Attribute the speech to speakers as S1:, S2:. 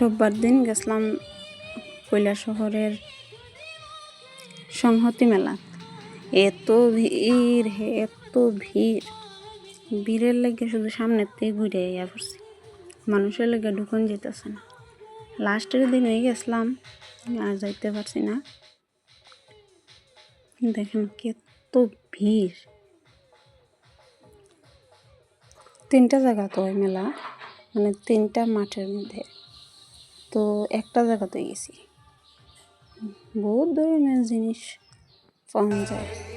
S1: রোববার দিন গেছিলাম কৈলা শহরের সংহতি মেলা। এত ভিড় হে, এত ভিড়। ভিড়ের লেগে শুধু সামনের থেকে ঘুরে ইয়া পড়ছি। মানুষের লেগে ঢুকন যেতেছে না। লাস্টের দিন হয়ে গেছিলাম, আর যাইতে পারছি না। দেখেন কত ভিড়। তিনটা জায়গা তো ওই মেলা মানে তিনটা মাঠের মধ্যে। তো একটা জায়গাতে গেছি। বহুত ধরনের জিনিস পাওয়া যায়।